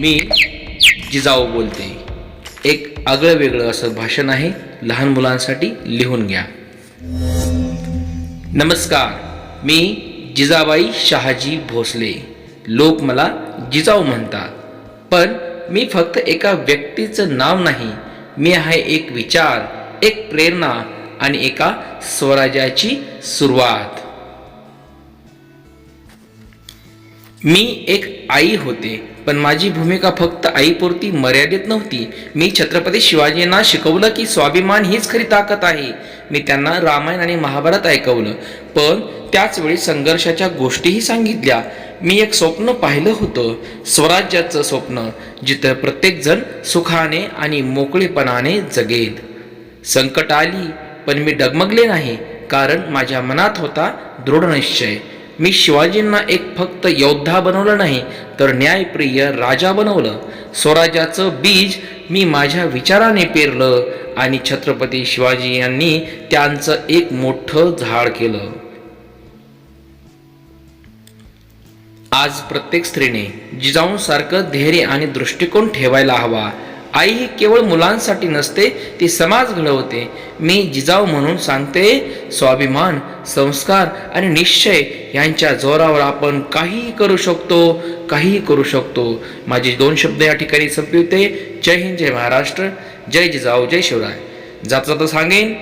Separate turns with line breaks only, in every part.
मी जिजाऊ बोलते. एक आगळं वेगळं असं भाषण आहे. लहान मुलांसाठी लिहून घ्या. नमस्कार मी जिजाबाई शहाजी भोसले. लोक मला जिजाऊ म्हणतात. पण मी फक्त एका व्यक्तीचं नाव नाही. मी आहे एक विचार एक प्रेरणा आणि एका स्वराज्याची सुरुवात. मी एक आई होते पण माझी भूमिका फक्त आईपुरती मर्यादित नव्हती. मी छत्रपती शिवाजींना शिकवलं की स्वाभिमान हीच खरी ताकद आहे. मी त्यांना रामायण आणि महाभारत ऐकवलं पण त्याचवेळी संघर्षाच्या गोष्टीही सांगितल्या. मी एक स्वप्न पाहिलं होतं स्वराज्याचं स्वप्न जिथं प्रत्येकजण सुखाने आणि मोकळेपणाने जगेल. संकट आली पण मी डगमगले नाही कारण माझ्या मनात होता दृढ निश्चय. मी शिवाजींना एक फक्त योद्धा बनवलं नाही तर न्यायप्रिय राजा बनवलं. स्वराज्याचं बीज मी माझ्या विचाराने पेरलं आणि छत्रपती शिवाजी यांनी त्यांचं एक मोठं झाड केलं. आज प्रत्येक स्त्रीने जिजाऊंसारखं धैर्य आणि दृष्टिकोन ठेवायला हवा. आई ही केवळ मुलांसाठी नसते ती समाज घडवते. मी जिजाऊ म्हणून सांगते स्वाभिमान संस्कार आणि निश्चय यांच्या जोरावर आपण काहीही करू शकतो काहीही करू शकतो. माझे दोन शब्द या ठिकाणी संपविते. जय हिंद जय महाराष्ट्र जय जिजाऊ जय शिवराय. जाता जाता सांगेन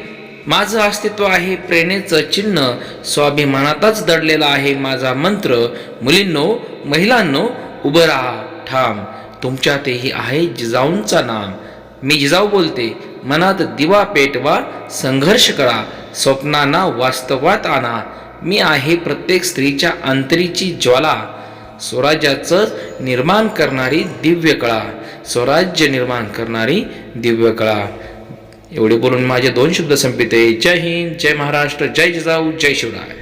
माझं अस्तित्व आहे प्रेरणेचं चिन्ह. स्वाभिमानातच दडलेला आहे माझा मंत्र. मुलींनो महिलांनो उभं राहा ठाम. तुमच्या तेही आहे जिजाऊंचा नाम. मी जिजाऊ बोलते मनात दिवा पेटवा संघर्ष करा स्वप्नांना वास्तवात आणा. मी आहे प्रत्येक स्त्रीच्या अंतरीची ज्वाला. स्वराज्याचं निर्माण करणारी दिव्य कळा. स्वराज्य निर्माण करणारी दिव्य कळा. एवढे बोलून माझे दोन शब्द संपिते. जय हिंद जय महाराष्ट्र जय जिजाऊ जय शिवराय.